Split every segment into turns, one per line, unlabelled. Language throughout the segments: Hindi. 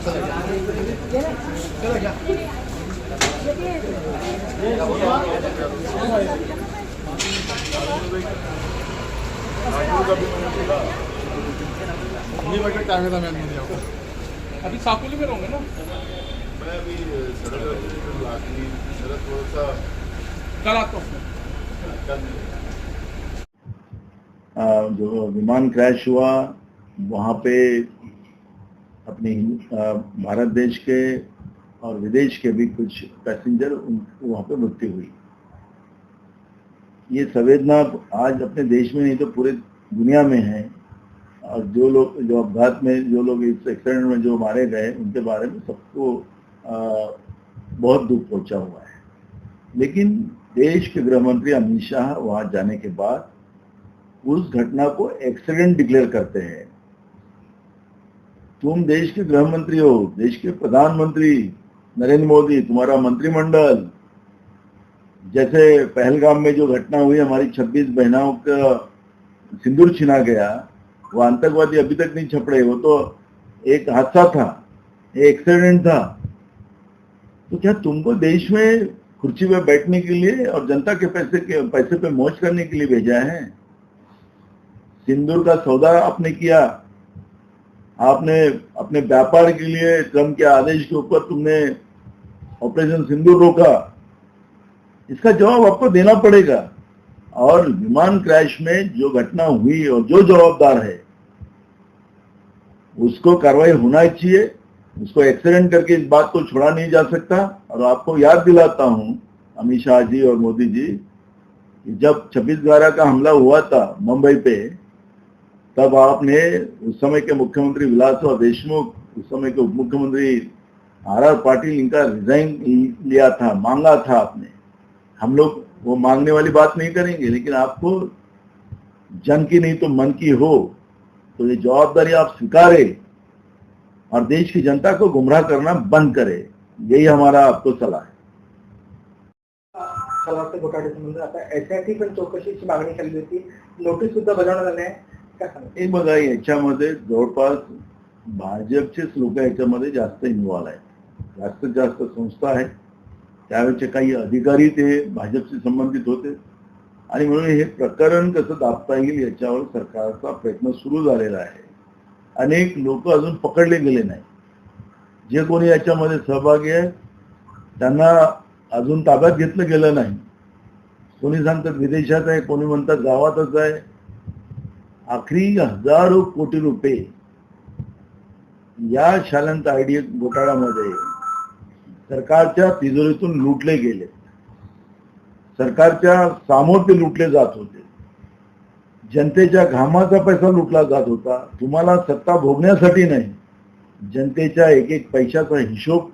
मी
अभी साकोली में रहूँगे ना।
मैं अभी सड़क लाठी सड़क थोड़ा सा
कल आता हूँ।
जो विमान क्रैश हुआ वहाँ पे अपने भारत देश के और विदेश के भी कुछ पैसेंजर उन, वहाँ पे मृत्यु हुई। ये संवेदना आज अपने देश में नहीं तो पूरे दुनिया में है। और जो लोग, जो अपघात में, जो लोग इस एक्सीडेंट में जो मारे गए, उनके बारे में सबको बहुत दुख पहुँचा हुआ है। लेकिन देश के गृह मंत्री अमित शाह वहाँ जाने के बाद उस घटना को एक्सीडेंट डिक्लेयर करते हैं। तुम देश के गृह मंत्री हो, देश के प्रधानमंत्री, नरेंद्र मोदी, तुम्हारा मंत्रिमंडल। जैसे पहलगाम में जो घटना हुई, हमारी 26 बहनों का सिंदूर छिना गया, वो आतंकवादी अभी तक नहीं छपड़े, वो तो एक हादसा था, एक एक्सीडेंट था। तो क्या तुमको देश में कुर्सी में बैठने के लिए और जनता के पैसे के, पैसे पे मौज करने के लिए भेजा है? सिंदूर का सौदा आपने किया आपने अपने व्यापार के लिए ट्रंप के आदेश के ऊपर तुमने ऑपरेशन सिंदूर रोका। इसका जवाब आपको देना पड़ेगा। और विमान क्रैश में जो घटना हुई और जो जवाबदार है, उसको कार्रवाई होना चाहिए। उसको एक्सीडेंट करके इस बात को छोड़ा नहीं जा सकता। और आपको याद दिलाता हूँ, अमित शाह जी और मोदी जी जब छब्बीस ग्यारह का हमला हुआ था मुंबई पे तब आपने उस समय के मुख्यमंत्री विलासराव देशमुख, उस समय के उप मुख्यमंत्री आर आर पाटिल, इनका रिजाइन लिया था, मांगा था आपने। हम लोग वो मांगने वाली बात नहीं करेंगे, लेकिन आपको जन की नहीं तो मन की हो तो ये जवाबदारी आप स्वीकारे और देश की जनता को गुमराह करना बंद करे। यही हमारा आपको सलाह है।
घोटाळे संबंध आता एसआयटी पण चौकशीची मागणी केली होती नोटीस सुद्धा
हे बघा याच्यामध्ये जवळपास भाजपचेच लोक याच्यामध्ये जास्त इन्व्हॉल्व आहेत. जास्तीत जास्त संस्था आहेत. त्यावेळेचे काही अधिकारी ते भाजपशी संबंधित होते. आणि म्हणून हे प्रकरण कसं दाबता येईल याच्यावर सरकारचा प्रयत्न सुरू झालेला आहे. अनेक लोक अजून पकडले गेले नाही जे कोणी याच्यामध्ये सहभागी आहे त्यांना अजून ताब्यात घेतलं गेलं नाही. कोणी सांगतात विदेशात आहे कोणी म्हणतात गावातच आहे. आखरी हजारो कोटी रुपये या शालंत आयडी घोटाळ्यामध्ये सरकारच्या तिजोरीतून लुटले गेले. सरकारच्या सामोर ते लुटले जात होते. जनतेच्या घामाचा पैसा लुटला जात होता. तुम्हाला सत्ता भोगण्यासाठी नाही. जनतेच्या एक एक पैशाचा हिशोब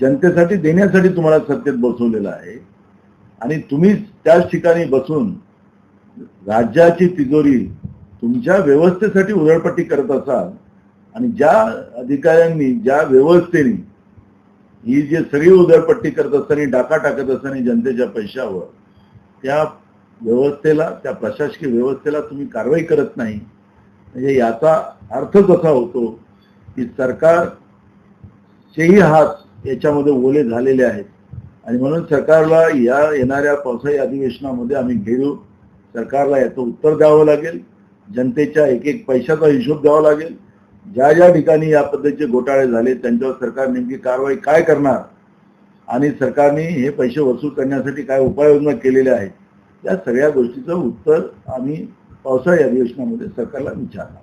जनतेसाठी देण्यासाठी तुम्हाला सत्तेत बसवलेला आहे. आणि तुम्ही त्याच ठिकाणी बसून राज्याची तिजोरी तुमच्या व्यवस्थेसाठी उधळपट्टी करत असाल आणि ज्या अधिकाऱ्यांनी ज्या व्यवस्थेने ही जे सगळी उधळपट्टी करत असताना डाका टाकत असताना जनतेच्या पैशावर त्या व्यवस्थेला त्या प्रशासकीय व्यवस्थेला तुम्ही कारवाई करत नाही. म्हणजे याचा अर्थच असा होतो की सरकारचेही हात याच्यामध्ये ओले झालेले आहेत. आणि म्हणून सरकारला या येणाऱ्या पावसाळी अधिवेशनामध्ये आम्ही घेऊ. सरकारला याचं उत्तर द्यावं लागेल. जनतेच्या एक एक पैशाचा हिशोब द्यावा लागेल. ज्या ज्या ठिकाणी या पद्धतीचे घोटाळे झाले त्यांच्यावर सरकार नेमकी कारवाई काय करणार? आणि सरकारने हे पैसे वसूल करण्यासाठी काय उपाययोजना केलेल्या आहेत? या सगळ्या गोष्टीचं उत्तर आम्ही पावसाळी अधिवेशनामध्ये सरकारला विचारणार